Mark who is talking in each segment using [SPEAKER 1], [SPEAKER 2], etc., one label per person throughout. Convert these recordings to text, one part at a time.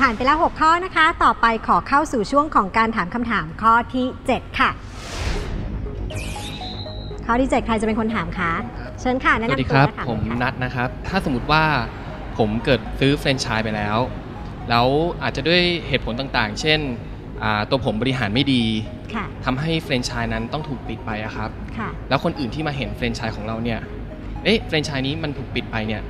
[SPEAKER 1] ผ่านไปแล้ว 6 ข้อนะคะ ต่อไปขอเข้าสู่ช่วงของการถามคำถามข้อที่ 7 ค่ะ ข้อที่ 7 ใครจะเป็นคนถามคะ เชิญค่ะแนะ
[SPEAKER 2] สวัส
[SPEAKER 1] นำ
[SPEAKER 2] ดี
[SPEAKER 1] ตั
[SPEAKER 2] ควรับ
[SPEAKER 1] และถาม
[SPEAKER 2] ผม
[SPEAKER 1] เลยค่ะ
[SPEAKER 2] นัทนะครับ ถ้าสมมติว่าผมเกิดซื้อแฟรนไชส์ไปแล้ว แล้วอาจจะด้วยเหตุผลต่างๆ เช่นอ่าตัวผมบริหารไม่ดี
[SPEAKER 1] ค่ะ
[SPEAKER 2] ทำให้แฟรนไชส์นั้นต้องถูกปิดไปอะครับ
[SPEAKER 1] ค่ะ
[SPEAKER 2] แล้วคนอื่นที่มาเห็นแฟรนไชส์ของเราเนี่ย เอ๊ะแฟรนไชส์นี้มันถูกปิดไปเนี่ย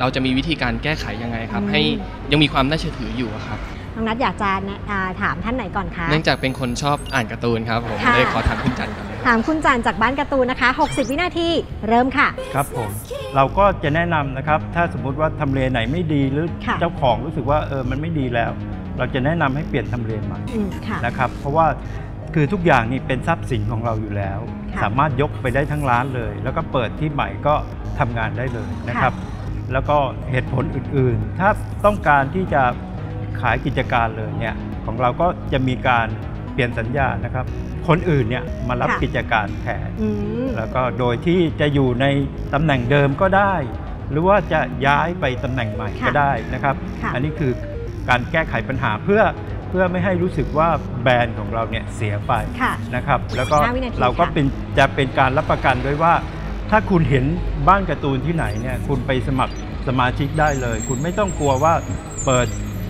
[SPEAKER 2] เราจะมีวิธีการแก้ไขยังไงครับ
[SPEAKER 1] อืม
[SPEAKER 2] ให้ยังมีความน่าเชื่อถืออยู่อะครับ
[SPEAKER 1] น้องนัทอยากจะแนะอ่าถามท่านไหนก่อนคะ
[SPEAKER 2] เนื่องจากเป็นคนชอบอ่านการ์ตูนครับผม
[SPEAKER 1] ค่ะ
[SPEAKER 2] เลยขอถามคุณจันทร์ก่อนเลยครับ
[SPEAKER 1] ถามคุณจันจากบ้านการ์ตูนนะคะ 60 วินาทีเริ่มค่ะ
[SPEAKER 3] ครับผม เราก็จะแนะนำนะครับ ถ้าสมมุติว่าทำเลไหนไม่ดีหรือ
[SPEAKER 1] ค่ะ
[SPEAKER 3] เจ้าของรู้สึกว่าเออมันไม่ดีแล้ว เราจะแนะนำให้เปลี่ยนทำเลใหม่
[SPEAKER 1] อืมค่ะ
[SPEAKER 3] นะครับ เพราะว่าคือทุกอย่างนี่เป็นทรัพย์สินของเราอยู่แล้ว
[SPEAKER 1] ค่ะ
[SPEAKER 3] สามารถยกไปได้ทั้งร้านเลย แล้วก็เปิดที่ใหม่ก็ทำงานได้เลยนะครับ แล้วก็เหตุผลอื่นๆ ถ้าต้องการที่จะขายกิจการเลยเนี่ยของเราก็จะมีการเปลี่ยนสัญญานะครับ คนอื่นเนี่ยมารับ
[SPEAKER 1] ค่ะ
[SPEAKER 3] กิจการแทน
[SPEAKER 1] อืม
[SPEAKER 3] แล้วก็โดยที่จะอยู่ในตำแหน่งเดิมก็ได้ หรือว่าจะย้ายไปตำแหน่งใหม่
[SPEAKER 1] ค่ะ
[SPEAKER 3] ก็ได้นะครับ
[SPEAKER 1] ค่ะ
[SPEAKER 3] อันนี้คือการแก้ไขปัญหาเพื่อเพื่อไม่ให้รู้สึกว่าแบรนด์ของเราเนี่ยเสียไป
[SPEAKER 1] ค่ะ
[SPEAKER 3] นะครับแล้วก็
[SPEAKER 1] ห้าวินาที
[SPEAKER 3] เราก็
[SPEAKER 1] ค่ะ
[SPEAKER 3] เป็นจะเป็นการรับประกันด้วยว่า ถ้าคุณเห็นบ้านการ์ตูนที่ไหนเนี่ยคุณไปสมัครสมาชิกได้เลย คุณไม่ต้องกลัวว่าเปิด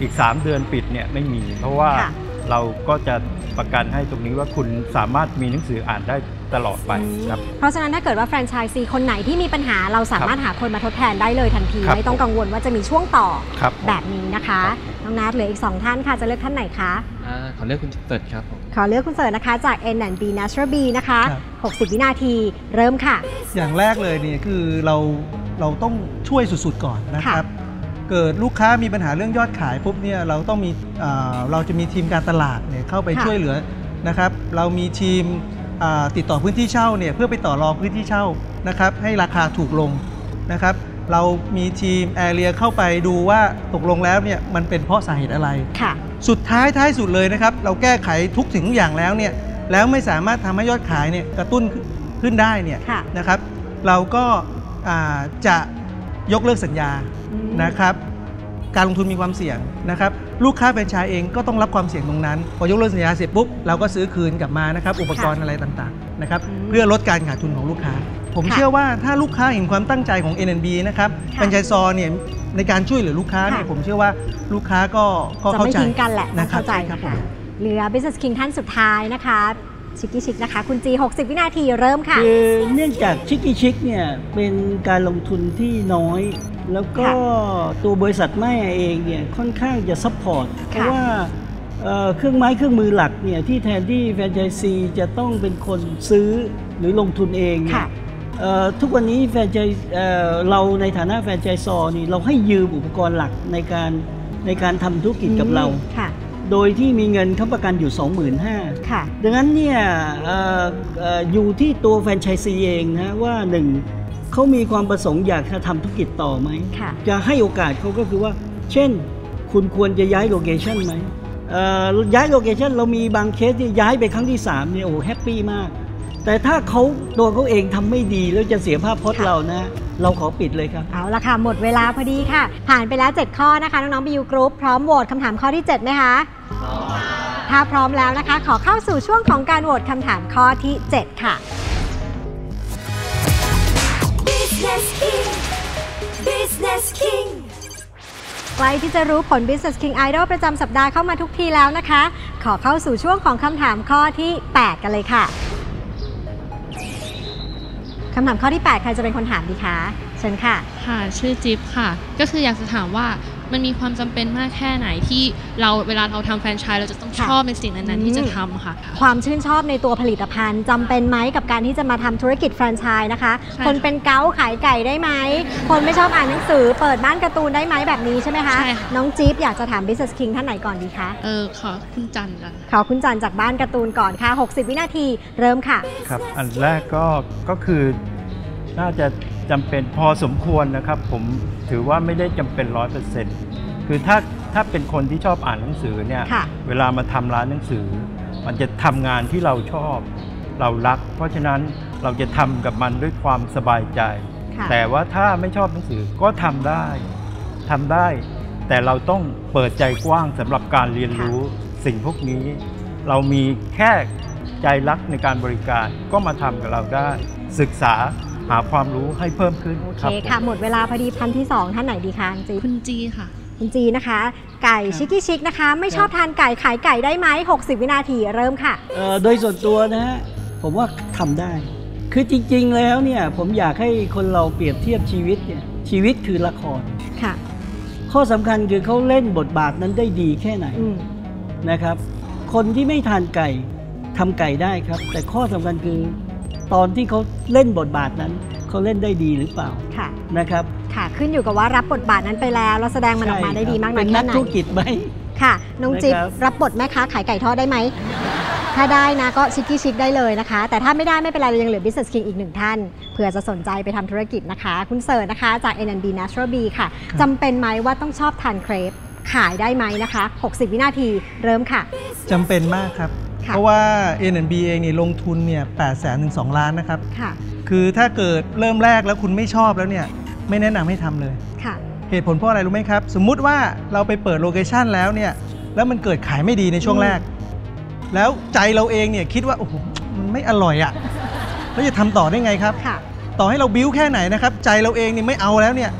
[SPEAKER 3] อีก 3 เดือนปิดเนี่ยไม่มี เพราะว่า
[SPEAKER 1] ค่ะ
[SPEAKER 3] เราก็จะประกันให้ตรงนี้ว่าคุณสามารถมีหนังสืออ่านได้ ตลอดไปครับ
[SPEAKER 1] เพราะฉะนั้นถ้าเกิดว่าแฟรนไชส์ซีคนไหนที่มีปัญหาเราสามารถหาคนมาทดแทนได้เลยทันที
[SPEAKER 3] ครับ
[SPEAKER 1] ไม่ต้องกังวลว่าจะมีช่วงต่อ
[SPEAKER 3] ครับผม
[SPEAKER 1] แบบนี้นะคะน้องนัทเหลืออีก 2 ท่านค่ะจะเลือกท่านไหนคะ
[SPEAKER 2] อ่าขอเลือกคุณเติร์ดครับผม
[SPEAKER 1] ขอเลือกคุณเสิร์ชนะคะจาก N&B Natural B นะคะ
[SPEAKER 4] ครับ
[SPEAKER 1] 60 วินาทีเริ่มค่ะ
[SPEAKER 4] อย่างแรกเลยเนี่ยคือเราเราต้องช่วยสุดๆก่อนนะครับเกิดลูกค้ามีปัญหาเรื่องยอดขายปุ๊บเนี่ยเราต้องมีเอ่อเราจะมีทีมการตลาดเนี่ยเข้าไป
[SPEAKER 1] ค่ะ
[SPEAKER 4] ช่วยเหลือนะครับ เรามีทีมอ่า ติดต่อพื้นที่เช่าเนี่ยเพื่อไปต่อรองพื้นที่เช่านะครับให้ราคาถูกลงนะครับเรามีทีมแอเรียเข้าไปดูว่าตกลงแล้วเนี่ยมันเป็นเพราะสาเหตุอะไร
[SPEAKER 1] ค่ะ
[SPEAKER 4] สุดท้ายท้ายสุดเลยนะครับ เราแก้ไขทุกสิ่งทุกอย่างแล้วเนี่ยแล้วไม่สามารถทำให้ยอดขายเนี่ยกระตุ้นขึ้นได้เนี่ย
[SPEAKER 1] ค่ะ
[SPEAKER 4] นะครับ เราก็อ่าจะยกเลิกสัญญา
[SPEAKER 1] อืม
[SPEAKER 4] นะครับ การลงทุนมีความเสี่ยงนะครับ ลูกค้าแฟรนไชส์เองก็ต้องรับความเสี่ยงตรงนั้น พอยกเลิกสัญญาเสร็จปุ๊บเราก็ซื้อคืนกลับมานะครับอุปกรณ์อะไรต่างๆนะครับ
[SPEAKER 1] อืม
[SPEAKER 4] เพื่อลดการขาดทุนของลูกค้า ผม
[SPEAKER 1] ค่ะ
[SPEAKER 4] เชื่อว่าถ้าลูกค้าเห็นความตั้งใจของ NNB นะครับ
[SPEAKER 1] ค่ะ
[SPEAKER 4] แฟรนไชส์ซอเนี่ยในการช่วยเหลือลูกค้าเนี่ย
[SPEAKER 1] ค่ะ
[SPEAKER 4] ผมเชื่อว่าลูกค้าก็ก็
[SPEAKER 1] จะ
[SPEAKER 4] เข้า
[SPEAKER 1] ไม่
[SPEAKER 4] ใจ
[SPEAKER 1] ทิ้งกันแหละต้อ
[SPEAKER 4] นะ
[SPEAKER 1] ง
[SPEAKER 4] ครับ
[SPEAKER 1] เข้าใจ
[SPEAKER 4] ครับผ
[SPEAKER 1] ค่ะ
[SPEAKER 4] ม
[SPEAKER 1] เหลือ Business King ท่านสุดท้ายนะคะ ชิคกี้ชิคนะคะ คุณจี 60 วินาทีเริ่มค่ะ
[SPEAKER 5] คือเนื่องจากชิคกี้ชิคเนี่ยเป็นการลงทุนที่น้อย แล้วก็
[SPEAKER 1] ค่ะ
[SPEAKER 5] ตัวบริษัทแม่เองเนี่ยค่อนข้างจะซัพพอร์ตเพ
[SPEAKER 1] ค่ะ
[SPEAKER 5] ราะว่าเอ่อเครื่องไม้เครื่องมือหลักเนี่ยที่แทนที่แฟรนไชส์ซีจะต้องเป็นคนซื้อหรือลงทุนเองเนี่ย
[SPEAKER 1] ค่ะ
[SPEAKER 5] เอ่อทุกวันนี้แฟรนไชส์เอ่อเราในฐานะแฟรนไชส์ซอนี่เราให้ยืมอุปกรณ์หลักในการในการทำธุรกิจกับเรา
[SPEAKER 1] ค่ะ
[SPEAKER 5] โดยที่มีเงินค้ำประกันอยู่ 25,000
[SPEAKER 1] ค่ะ
[SPEAKER 5] ดังนั้นเนี่ยเอ่อเอ่ออยู่ที่ตัวแฟรนไชส์ซีเองนะว่าหนึ่งเขามีความประสงค์อยากจะทำธุรกิจต่อไหม
[SPEAKER 1] ค่ะ
[SPEAKER 5] จะให้โอกาสเขาก็คือว่า เช่น คุณควรจะย้ายโลเคชันไหมเอ่อย้ายโลเคชันเรามีบางเคสที่ย้ายไปครั้งที่3เนี่ยโอ้แฮปปี้มาก แต่ถ้าเขาตัวเขาเองทำไม่ดีแล้วจะเสียภาพพจน์
[SPEAKER 1] ค่ะ
[SPEAKER 5] เรานะ เราขอปิดเลยครับ
[SPEAKER 1] เอาละค่ะ หมดเวลาพอดีค่ะ ผ่านไปแล้ว 7 ข้อนะคะ น้องๆบิวกรุ๊ปพร้อมโหวตคำถามข้อที่ 7 ไหมคะถ้าพร้อมแล้วนะคะ ขอเข้าสู่ช่วงของการโหวตคำถามข้อที่ 7 ค่ะ
[SPEAKER 6] Business King Business King
[SPEAKER 1] ใกล้ที่จะรู้ผล Business King Idol ประจำสัปดาห์เข้ามาทุกทีแล้วนะคะ ขอเข้าสู่ช่วงของคำถามข้อที่ 8 กันเลยค่ะ คำถามข้อที่ 8 ใครจะเป็นคนถามดีคะเชิญค่ะ
[SPEAKER 7] ค่ะ ชื่อจิ๊บค่ะ ก็คืออยากจะถามว่ามันมีความจำเป็นมากแค่ไหนที่เราเวลาเราทำแฟรนไชส์เราจะต้อง
[SPEAKER 1] ค่ะ
[SPEAKER 7] ชอบในสิ่งนั้นๆที่จะ
[SPEAKER 1] อืม
[SPEAKER 7] ทำค่ะ
[SPEAKER 1] ความชื่นชอบในตัวผลิตภัณฑ์จำเป็นไหมกับการที่จะมาทำธุรกิจแฟรนไชส์นะคะ
[SPEAKER 7] ใช่ค่ะ
[SPEAKER 1] คนเป็นเกาต์ขายไก่ได้ไหม คนไม่ชอบอ่านหนังสือ เปิดบ้านการ์ตูนได้ไหมแบบนี้ใช่ไหมคะ
[SPEAKER 7] ใช่ค่ะ
[SPEAKER 1] น้องจิ๊บอยากจะถาม Business King ท่านไหนก่อนดีคะ
[SPEAKER 7] เออขอคุณจันทร์กัน
[SPEAKER 1] ขอคุณจันจากบ้านการ์ตูนก่อนค่ะ 60 วินาทีเริ่มค่ะ
[SPEAKER 3] ครับ อันแรกก็ก็คือ น่าจะจำเป็นพอสมควรนะครับ ผมถือว่าไม่ได้จำเป็นร้อยเปอร์เซ็นต์คือถ้าถ้าเป็นคนที่ชอบอ่านหนังสือเนี่ย
[SPEAKER 1] ค่ะ
[SPEAKER 3] เวลามาทำร้านหนังสือ มันจะทำงานที่เราชอบ เรารัก เพราะฉะนั้นเราจะทำกับมันด้วยความสบายใจ
[SPEAKER 1] ค่ะ
[SPEAKER 3] แต่ว่าถ้าไม่ชอบหนังสือก็ทำได้ทำได้ แต่เราต้องเปิดใจกว้างสำหรับการเรียนรู้สิ่งพวกนี้ เรามีแค่ใจรักในการบริการก็มาทำกับเราได้ ศึกษา หาความรู้ให้เพิ่มขึ้น
[SPEAKER 1] โอเค
[SPEAKER 3] รับผม
[SPEAKER 1] ค่ะ หมดเวลาพอดีพันที่ 2 ท่านไหนดีคะคุณจี
[SPEAKER 7] คุณจีค่ะ
[SPEAKER 1] คุณจีนะคะ ไก่ชิคกี้ชิคนะคะ ไม่ชอบทานไก่ขายไก่ได้ไหม60 วินาทีเริ่มค่ะ
[SPEAKER 5] เอ่อโดยส่วนตัวนะฮะผมว่าทำได้ คือจริง ๆ แล้วเนี่ยผมอยากให้คนเราเปรียบเทียบชีวิตเนี่ยชีวิตคือละคร
[SPEAKER 1] ค่ะ
[SPEAKER 5] ข้อสำคัญคือเขาเล่นบทบาทนั้นได้ดีแค่ไหน
[SPEAKER 1] อืม
[SPEAKER 5] นะครับ คนที่ไม่ทานไก่ทำไก่ได้ครับ แต่ข้อสำคัญคือ ตอนที่เขาเล่นบทบาทนั้นเขาเล่นได้ดีหรือเปล่า
[SPEAKER 1] ค่ะ
[SPEAKER 5] นะครับ
[SPEAKER 1] ค่ะขึ้นอยู่กับว่ารับบทบาทนั้นไปแล้วเราแสดงมันออกมาได้ดีมากน้
[SPEAKER 5] เป็
[SPEAKER 1] อย
[SPEAKER 5] น
[SPEAKER 1] แค่
[SPEAKER 5] นัก
[SPEAKER 1] ไหน
[SPEAKER 5] ธุรกิจไหม
[SPEAKER 1] ค่ะน้องจิ๊บ
[SPEAKER 5] นะครับ
[SPEAKER 1] รับบทแม่ค้าขายไก่ทอดได้ไหมถ้าได้นะก็ชิคกี้ชิคได้เลยนะคะ แต่ถ้าไม่ได้ไม่เป็นไรเรายังเหลือ Business King อีกหนึ่งท่านเผื่อจะสนใจไปทำธุรกิจนะคะ คุณเสิร์ชนะคะจาก NNB Natural B ค่ะจำเป็นไหมว่าต้องชอบทานเครปขายได้ไหมนะคะ 60 วินาทีเริ่มค่ะ
[SPEAKER 4] จำเป็นมากครับ
[SPEAKER 1] ค่ะ
[SPEAKER 4] เพราะว่า N&B เองนี่ลงทุนเนี่ย8แสนถึง2ล้านนะครับ
[SPEAKER 1] ค่ะ
[SPEAKER 4] คือถ้าเกิดเริ่มแรกแล้วคุณไม่ชอบแล้วเนี่ยไม่แนะนำให้ทำเลย
[SPEAKER 1] ค่ะ
[SPEAKER 4] เหตุผลเพราะอะไรรู้ไหมครับ สมมุติว่าเราไปเปิดโลเคชันแล้วเนี่ยแล้วมันเกิดขายไม่ดีในช่วง
[SPEAKER 1] อืม
[SPEAKER 4] แรก แล้วใจเราเองเนี่ยคิดว่าโอ้โหมันไม่อร่อยอะ่ะแล้วจะทำต่อได้ไงครับ
[SPEAKER 1] ค่ะ
[SPEAKER 4] ต่อให้เราบิ้วแค่ไหนนะครับใจเราเองนี่ไม่เอาแล้วเนี่ย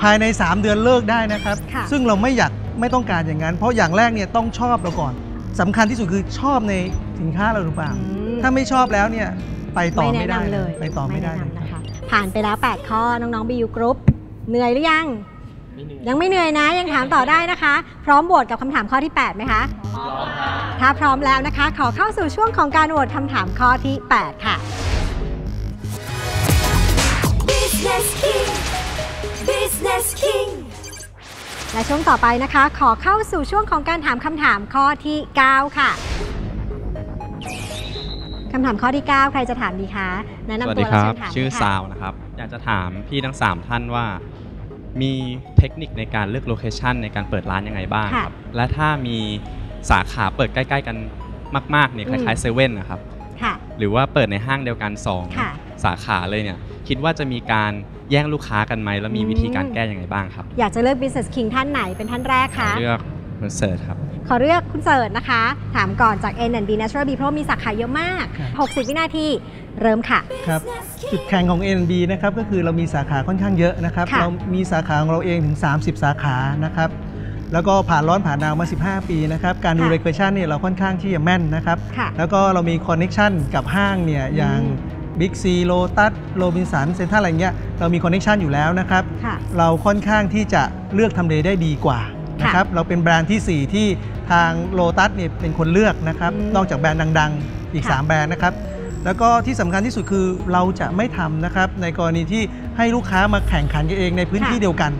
[SPEAKER 4] ภายใน 3 เดือนเลิกได้นะครับ
[SPEAKER 1] ค่ะ
[SPEAKER 4] ซึ่งเราไม่อยากไม่ต้องการอย่างนั้น เพราะอย่างแรกเนี่ยต้องชอบเราก่อน สำคัญที่สุดคือชอบในสินค้าเราหรือเปล่า
[SPEAKER 1] อืม
[SPEAKER 4] ถ้าไม่ชอบแล้วเนี่ยไปต่อ
[SPEAKER 1] ไม่
[SPEAKER 4] ไม่
[SPEAKER 1] แนะ
[SPEAKER 4] ได้
[SPEAKER 1] นำเลย
[SPEAKER 4] ไปต่อไม่ได้
[SPEAKER 1] แนะ
[SPEAKER 4] เลย
[SPEAKER 1] นำ
[SPEAKER 4] ครับ
[SPEAKER 1] นะคะ ผ่านไปแล้ว 8 ข้อน้องๆ BU Group เหนื่อยหรือยัง
[SPEAKER 2] ไม่เหนื่อย
[SPEAKER 1] ยังไม่เหนื่อยนะยังถามต่อได้นะคะ พร้อมโหวตกับคำถามข้อที่ 8 ไหมคะถ้าพร้อมแล้วนะคะ ขอเข้าสู่ช่วงของการโหวตคำถามข้อที่ 8 ค่ะ
[SPEAKER 6] Business King
[SPEAKER 1] และช่วงต่อไปนะคะ ขอเข้าสู่ช่วงของการถามคำถามข้อที่ 9 ค่ะคำถามข้อที่ 9 ใครจะถามดีคะแนะนำ
[SPEAKER 8] สวัส
[SPEAKER 1] ตัว
[SPEAKER 8] ดี
[SPEAKER 1] และ
[SPEAKER 8] ครับ
[SPEAKER 1] เชิญถาม
[SPEAKER 8] ชื่อ
[SPEAKER 1] เลยค่ะ
[SPEAKER 8] ซาวนะครับ อยากจะถามพี่ทั้ง 3 ท่านว่า มีเทคนิคในการเลือกโลเคชันในการเปิดร้านยังไงบ้าง
[SPEAKER 1] ค่ะ
[SPEAKER 8] ครับ และถ้ามีสาขาเปิดใกล้ ๆ กันมาก ๆ เนี่ยคล้ายๆเซเว่นนะครับ
[SPEAKER 1] ค่ะ
[SPEAKER 8] หรือว่าเปิดในห้างเดียวกัน
[SPEAKER 1] ค่ะ
[SPEAKER 8] 2 สาขาเลยเนี่ย คิดว่าจะมีการ แย่งลูกค้ากันไหมแล้วมีวิธีการแก้ยังไงบ้างครับ
[SPEAKER 1] อยากจะเลือก Business King ท่านไหนเป็นท่านแรกคะ
[SPEAKER 8] เลือกมันเสิร์ชครับ
[SPEAKER 1] ขอเลือกคุณเสิร์ชนะคะ ถามก่อนจาก N&B Natural B เพราะว่ามีสาขาเยอะมาก
[SPEAKER 4] ครับ
[SPEAKER 1] 60 วินาทีเริ่มค่ะ
[SPEAKER 4] ครับจุดแข็งของ N&B นะครับก็คือเรามีสาขาค่อนข้างเยอะนะครับ
[SPEAKER 1] ค่ะ
[SPEAKER 4] เรามีสาขาของเราเองถึง 30 สาขานะครับแล้วก็ผ่านร้อนผ่านหนาวมา 15 ปีนะครับ การดู
[SPEAKER 1] ค่ะ
[SPEAKER 4] เรกเ t ชันเนี่ยเราค่อนข้างที่จะแม่นนะครับ
[SPEAKER 1] ค่ะ
[SPEAKER 4] แล้วก็เรามีคอนเน็ชันกับห้างเนี่ยอย่าง
[SPEAKER 1] อืม
[SPEAKER 4] บิ๊กซีโลตัสโรบินสันเซ็นทรัลอะไรเงี้ยเรามีคอนเน็ชันอยู่แล้วนะครับ
[SPEAKER 1] ค่ะ
[SPEAKER 4] เราค่อนข้างที่จะเลือกทำเลได้ดีกว่านะครับเราเป็นแบรนด์ทีสี่ 4 ที่ทางโลตัสเนี่ยเป็นคนเลือกนะครับ
[SPEAKER 1] อืม
[SPEAKER 4] นอกจากแบรนด์ดังๆ อีก
[SPEAKER 1] ค่ะ
[SPEAKER 4] 3 แบรนด์นะครับ แล้วก็ที่สำคัญที่สุดคือเราจะไม่ทำนะครับในกรณีที่ให้ลูกค้ามาแข่งขันกันเองในพื้นที่
[SPEAKER 1] ค่ะ
[SPEAKER 4] เดียวกัน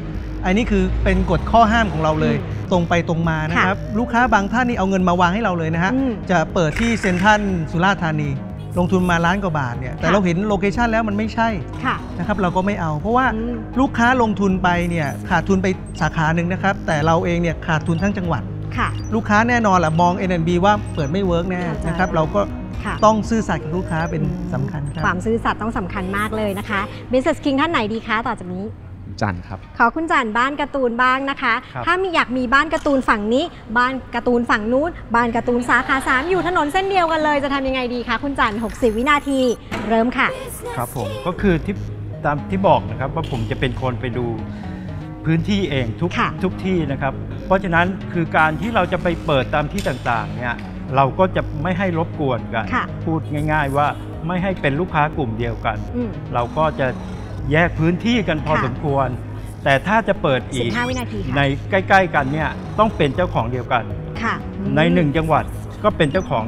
[SPEAKER 4] อันนี้คือเป็นกฎข้อห้ามของเราเลย
[SPEAKER 1] อืม
[SPEAKER 4] ตรงไปตรงมานะครับ ลูกค้าบางท่านนี่เอาเงินมาวางให้เราเลยนะฮะ
[SPEAKER 1] อืม
[SPEAKER 4] จะเปิดที่เซ็นทรัลสุราษฎร์ธานี ลงทุนมาล้านกว่าบาทเนี่ยแต่
[SPEAKER 1] ค่ะ
[SPEAKER 4] เราเห็นโลเคชันแล้วมันไม่ใช่
[SPEAKER 1] ค่ะ
[SPEAKER 4] นะครับเราก็ไม่เอา เพราะว่า
[SPEAKER 1] อืม
[SPEAKER 4] ลูกค้าลงทุนไปเนี่ยขาดทุนไปสาขาหนึ่งนะครับ แต่เราเองเนี่ยขาดทุนทั้งจังหวัด
[SPEAKER 1] ค่ะ
[SPEAKER 4] ลูกค้าแน่นอนแหละมอง NNB ว่าเปิดไม่เวิร์กแน่
[SPEAKER 1] เข้าใจ
[SPEAKER 4] นะครับเราก็
[SPEAKER 1] ค่ะ
[SPEAKER 4] ต้องซื่อสัตย์กับลูกค้าเป็น
[SPEAKER 1] อืม
[SPEAKER 4] สำคัญครับ
[SPEAKER 1] ความซื่อสัตย์ต้องสำคัญมากเลยนะคะ Business King ท่านไหนดีคะต่อจากนี้
[SPEAKER 8] จันทร์ครับ
[SPEAKER 1] ขอคุณจันบ้านการ์ตูนบ้างนะคะ
[SPEAKER 3] ครับ
[SPEAKER 1] ถ้ามีอยากมีบ้านการ์ตูนฝั่งนี้ บ้านการ์ตูนฝั่งนู้น บ้านการ์ตูนสาขา3อยู่ถนนเส้นเดียวกันเลยจะทำยังไงดีคะคุณจัน60 วินาที เริ่มค่ะ
[SPEAKER 3] ครับผมก็คือที่ตามที่บอกนะครับว่าผมจะเป็นคนไปดูพื้นที่เองทุก
[SPEAKER 1] ค่ะ
[SPEAKER 3] ทุกที่นะครับ เพราะฉะนั้นคือการที่เราจะไปเปิดตามที่ต่างๆเนี่ยเราก็จะไม่ให้รบกวนกัน
[SPEAKER 1] ค่ะ
[SPEAKER 3] พูดง่าย ๆ ว่าไม่ให้เป็นลูกค้ากลุ่มเดียวกัน
[SPEAKER 1] อืม
[SPEAKER 3] เราก็จะ แยกพื้นที่กันพอ
[SPEAKER 1] ค่ะ
[SPEAKER 3] สมควร แต่ถ้าจะเปิดอีก
[SPEAKER 1] 15วินาทีค่ะ
[SPEAKER 3] ในใกล้ ๆ กันเนี่ยต้องเป็นเจ้าของเดียวกัน
[SPEAKER 1] ค่ะอืม
[SPEAKER 3] ในหนึ่งจังหวัดก็เป็นเจ้าของ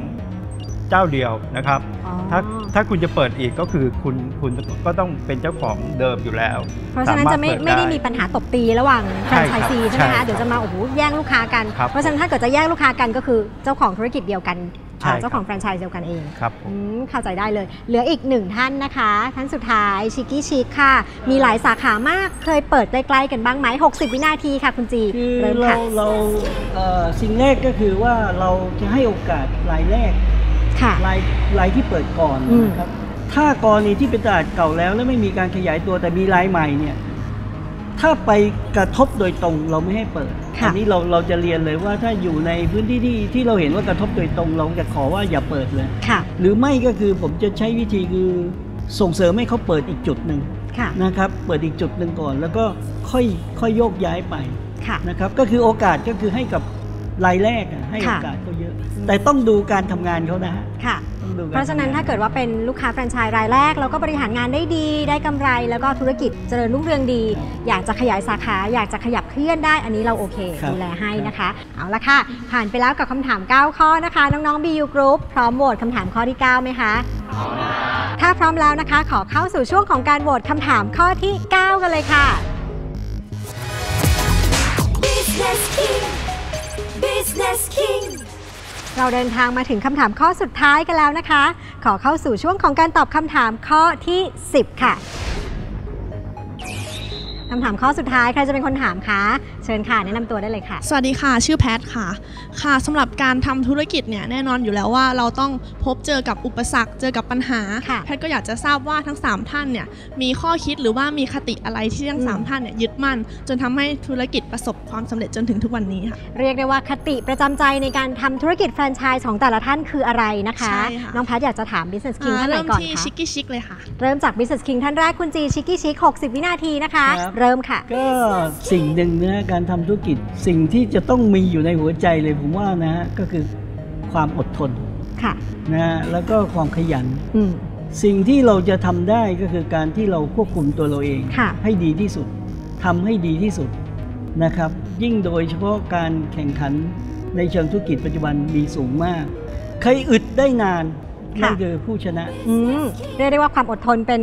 [SPEAKER 3] เจ้าเดียวนะครับ
[SPEAKER 1] อ๋อ
[SPEAKER 3] ถ้าถ้าคุณจะเปิดอีกก็คือคุณคุณก็ต้องเป็นเจ้าของเดิมอยู่แล้ว
[SPEAKER 1] เพราะฉะนั้นจะไม่
[SPEAKER 3] สามารถเปิด
[SPEAKER 1] ไม่ได้
[SPEAKER 3] ได้
[SPEAKER 1] มีปัญหาตบตีระหว่างแฟร
[SPEAKER 3] ใช่
[SPEAKER 1] นไช
[SPEAKER 3] ครับ
[SPEAKER 1] ส์ซีใช่ไหม
[SPEAKER 3] ใช่ครั
[SPEAKER 1] คะ
[SPEAKER 3] บ
[SPEAKER 1] เดี๋ยวจะมาโอ้โหแย่งลูกค้ากัน
[SPEAKER 3] ครับ
[SPEAKER 1] เพราะฉะนั้นถ้าเกิดจะแย่งลูกค้ากันก็คือเจ้าของธุรกิจเดียวกัน
[SPEAKER 3] ใช่
[SPEAKER 1] อ่าเจ้า
[SPEAKER 3] ครับ
[SPEAKER 1] ของแฟรนไชส์เดียวกันเอง
[SPEAKER 3] ครับผม
[SPEAKER 1] อืมเข้าใจได้เลย เหลืออีกหนึ่งท่านนะคะ ท่านสุดท้ายชิคกี้ชิคค่ะ มีหลายสาขามากเคยเปิดใกล้ๆกันบ้างไหม60 วินาทีค่ะคุณจี
[SPEAKER 5] คือ
[SPEAKER 1] เริ่ม
[SPEAKER 5] เรา
[SPEAKER 1] ค่ะ
[SPEAKER 5] เราเอ่อสิ่งแรกก็คือว่าเราจะให้โอกาสรายแรก
[SPEAKER 1] ค่ะ
[SPEAKER 5] รายรายที่เปิดก่อน
[SPEAKER 1] อืม
[SPEAKER 5] นะครับ ถ้ากรณีที่เป็นตลาดเก่าแล้วแล้วไม่มีการขยายตัวแต่มีรายใหม่เนี่ย ถ้าไปกระทบโดยตรงเราไม่ให้เปิด
[SPEAKER 1] ค่ะ
[SPEAKER 5] อันี้เราเราจะเรียนเลยว่าถ้าอยู่ในพื้นที่ที่ที่เราเห็นว่ากระทบโดยตรงเราจะขอว่าอย่าเปิดเลย
[SPEAKER 1] ค่ะ
[SPEAKER 5] หรือไม่ก็คือผมจะใช้วิธีคือส่งเสริมให้เขาเปิดอีกจุดหนึ่ง
[SPEAKER 1] ค่ะ
[SPEAKER 5] นะครับ เปิดอีกจุดหนึ่งก่อน แล้วก็ค่อยค่อยโยกย้ายไป
[SPEAKER 1] ค่ะ
[SPEAKER 5] นะครับ ก็คือโอกาสก็คือให้กับ รายแรกอะให้โอ
[SPEAKER 1] ค่ะ
[SPEAKER 5] กาสเขาเยอะ แต่ต้องดูการทำงานเขานะฮะ
[SPEAKER 1] ค่ะ
[SPEAKER 5] ต้องดูก
[SPEAKER 1] เพราะฉะนั้นถ้าเกิดว่าเป็นลูกค้าแฟรนไชส์รายแรก แล้วก็บริหารงานได้ดี ได้กำไร แล้วก็ธุรกิจเจริญรุ่งเรืองดี อยากจะขยายสาขา อยากจะขยับเคลื่อนได้อันนี้เราโอเค
[SPEAKER 5] ครับ
[SPEAKER 1] ดูแลให้นะคะ เอาละค่ะ ผ่านไปแล้วกับคำถาม 9 ข้อนะคะ น้องๆ BU Group พร้อมโหวตคำถามข้อที่ 9 ไหมคะถ้าพร้อมแล้วนะคะ ขอเข้าสู่ช่วงของการโหวตคำถามข้อที่ 9 กันเลยค่ะ
[SPEAKER 6] Business King Business King
[SPEAKER 1] เราเดินทางมาถึงคำถามข้อสุดท้ายกันแล้วนะคะ ขอเข้าสู่ช่วงของการตอบคำถามข้อที่ 10 ค่ะ คำถามข้อสุดท้ายใครจะเป็นคนถามคะเชิญค่ะแนะนำตัวได้เลยค่ะ
[SPEAKER 9] สวัสดีค่ะชื่อแพทค่ะ ค่ะสำหรับการทำธุรกิจเนี่ยแน่นอนอยู่แล้วว่าเราต้องพบเจอกับอุปสรรคเจอกับปัญหา
[SPEAKER 1] ค่ะ
[SPEAKER 9] แพทก็อยากจะทราบว่าทั้ง 3 ท่านเนี่ยมีข้อคิดหรือว่ามีคติอะไรที่ทั้ง
[SPEAKER 1] อืม
[SPEAKER 9] 3ท่านเนี่ยยึดมั่น จนทำให้ธุรกิจประสบความสำเร็จจนถึงทุกวันนี้ค่ะ
[SPEAKER 1] เรียกได้ว่าคติประจำใจในการทำธุรกิจแฟรนไชส์ของแต่ละท่านคืออะไรนะคะ
[SPEAKER 9] ใช่ค่ะ
[SPEAKER 1] น้องแพทย์อยากจะถาม Business King
[SPEAKER 9] อ่า
[SPEAKER 1] ท่านไหน
[SPEAKER 9] เริ่ม
[SPEAKER 1] ก่อน
[SPEAKER 9] ที่
[SPEAKER 1] คะ
[SPEAKER 9] ชิคกี้ชิคเลยค่ะ
[SPEAKER 1] เริ่มจาก Business King ท่านแรกคุณจีชิคกี้ชิค60 วินาทีนะคะ
[SPEAKER 5] ครับ
[SPEAKER 1] เริ่มค่ะ
[SPEAKER 5] ก็สิ่งหนึ่งนะการทำธุรกิจสิ่งที่จะต้องมีอยู่ในหัวใจเลยผมว่านะฮะก็คือความอดทน
[SPEAKER 1] ค่ะ
[SPEAKER 5] นะฮะแล้วก็ความขยัน
[SPEAKER 1] อืม
[SPEAKER 5] สิ่งที่เราจะทำได้ก็คือการที่เราควบคุมตัวเราเอง
[SPEAKER 1] ค่ะ
[SPEAKER 5] ให้ดีที่สุดทำให้ดีที่สุดนะครับ ยิ่งโดยเฉพาะการแข่งขันในเชิงธุรกิจปัจจุบันมีสูงมาก ใครอึดได้นาน
[SPEAKER 1] ค่ะ
[SPEAKER 5] นั่นคือผู้ชนะ
[SPEAKER 1] อืมเรียกได้ว่าความอดทนเป็น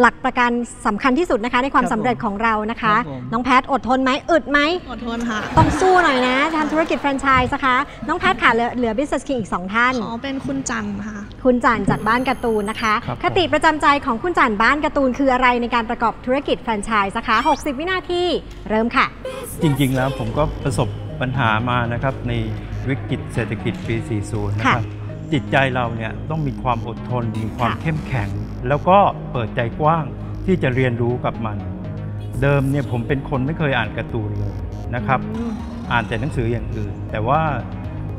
[SPEAKER 1] หลักประกันสำคัญที่สุดนะคะ ในความ
[SPEAKER 5] ครับ
[SPEAKER 1] สำเร็จของเรานะคะ
[SPEAKER 5] ครับผม
[SPEAKER 1] น้องแพทอดทนไหมอึดไหม
[SPEAKER 9] อดทนค่ะ
[SPEAKER 1] ต้องสู้หน่อยนะทำธุรกิจแฟรนไชส์นะคะ น้องแพทค่ะเหลือเหลือ Business King อีก 2 ท่าน
[SPEAKER 9] ขอเป็นคุณจันทร์ค่ะ
[SPEAKER 1] คุณจันจากบ้านการ์ตูนนะคะ
[SPEAKER 3] ครับผม
[SPEAKER 1] คติประจำใจของคุณจันบ้านการ์ตูนคืออะไรในการประกอบธุรกิจแฟรนไชส์นะคะ 60 วินาทีเริ่มค่ะ
[SPEAKER 3] จริงๆ แล้วผมก็ประสบปัญหามานะครับในวิกฤตเศรษฐกิจปี 40 นะครับ จิตใจเราเนี่ยต้องมีความอดทน มีความ
[SPEAKER 1] ค่ะ
[SPEAKER 3] เข้มแข็ง แล้วก็เปิดใจกว้างที่จะเรียนรู้กับมัน เดิมเนี่ยผมเป็นคนไม่เคยอ่านการ์ตูนเลยนะครับ
[SPEAKER 1] อืม
[SPEAKER 3] อ่านแต่หนังสืออย่างอื่น แต่ว่า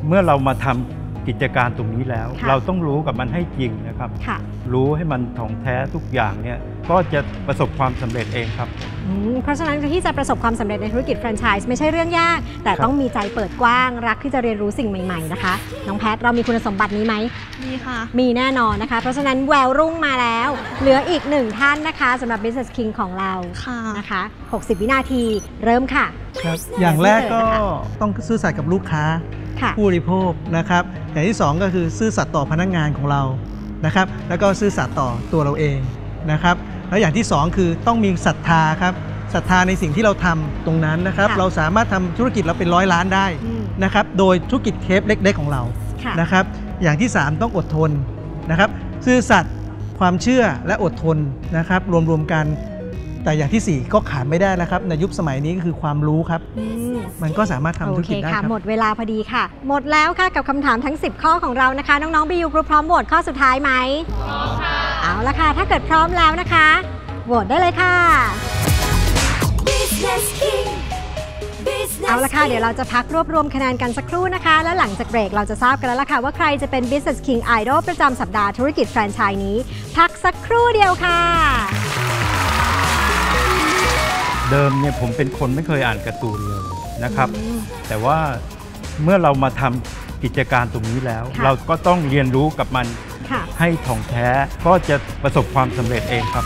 [SPEAKER 3] เมื่อเรามาทำกิจการตรงนี้แล้ว
[SPEAKER 1] ค่ะ
[SPEAKER 3] เราต้องรู้กับมันให้จริงนะครับ
[SPEAKER 1] ค่ะ
[SPEAKER 3] รู้ให้มันถ่องแท้ทุกอย่างเนี่ย ก็จะประสบความสำเร็จเองครับ
[SPEAKER 1] อืมเพราะฉะนั้นที่จะประสบความสำเร็จในธุรกิจแฟรนไชส์ไม่ใช่เรื่องยาก แต่
[SPEAKER 3] ครับ
[SPEAKER 1] ต้องมีใจเปิดกว้างรักที่จะเรียนรู้สิ่งใหม่ๆนะคะ น้องแพทเรามีคุณสมบัตินี้ไหม
[SPEAKER 9] มีค่ะ
[SPEAKER 1] มีแน่นอนนะคะ เพราะฉะนั้นแววรุ่งมาแล้ว เหลืออีกหนึ่งท่านนะคะสำหรับ Business King ของเรา
[SPEAKER 9] ค่ะ
[SPEAKER 1] นะคะ 60 วินาทีเริ่มค่ะ
[SPEAKER 4] ครับอย่างแรกก็
[SPEAKER 1] นะคะ
[SPEAKER 4] ต้องซื่อสัตย์กับลูกค้า
[SPEAKER 1] ค่ะ
[SPEAKER 4] ผู้บริโภคนะครับ อย่างที่สองก็คือซื่อสัตย์ต่อพนักงานของเรานะครับ แล้วก็ซื่อสัตย์ต่อตัวเราเอง นะครับ แล้วอย่างที่สองคือต้องมีศรัทธาครับศรัทธาในสิ่งที่เราทำตรงนั้นนะครับ
[SPEAKER 1] ค่ะ
[SPEAKER 4] เราสามารถทำธุรกิจเราเป็นร้อยล้านได้
[SPEAKER 1] อืม
[SPEAKER 4] นะครับ โดยธุรกิจเคปเล็ก ๆ ของเรา
[SPEAKER 1] ค่ะ
[SPEAKER 4] นะครับ อย่างที่ 3 ต้องอดทนนะครับ ซื่อสัตย์ความเชื่อและอดทนนะครับ รวมๆกันแต่อย่างทีสี่4 ก็ขาดไม่ได้นะครับ ในยุคสมัยนี้ก็คือความรู้ครับ
[SPEAKER 1] อืม
[SPEAKER 4] มันก็สามารถทำ
[SPEAKER 1] โอ
[SPEAKER 4] ธุร
[SPEAKER 1] เค
[SPEAKER 4] กิจได้ค
[SPEAKER 1] ค่ะ
[SPEAKER 4] รับ
[SPEAKER 1] หมดเวลาพอดีค่ะ หมดแล้วค่ะกับคำถามทั้ง 10 ข้อของเรานะคะ น้องๆ BU Group พร้อมโหวตข้อสุดท้ายไหม ละค่ะ ถ้าเกิดพร้อมแล้วนะคะ โหวตได้เลยค่ะ
[SPEAKER 6] Business King Business
[SPEAKER 1] เอาละค่ะ
[SPEAKER 6] King
[SPEAKER 1] เดี๋ยวเราจะพักรวบรวมคะแนนกันสักครู่นะคะ แล้วหลังจากเบรกเราจะทราบกันแล้วล่ะค่ะ ว่าใครจะเป็น Business King Idol ประจำสัปดาห์ธุรกิจแฟรนไชส์นี้ พักสักครู่เดียวค่ะ
[SPEAKER 3] เดิมเนี่ยผมเป็นคนไม่เคยอ่านการ์ตูนเลยนะครับ แต่ว่าเมื่อเรามาทำกิจการตรงนี้แล้ว
[SPEAKER 1] ค่ะ
[SPEAKER 3] เราก็ต้องเรียนรู้กับมัน
[SPEAKER 1] ค่ะ
[SPEAKER 3] ให้ทองแท้ก็จะประสบความสำเร็จเองครับ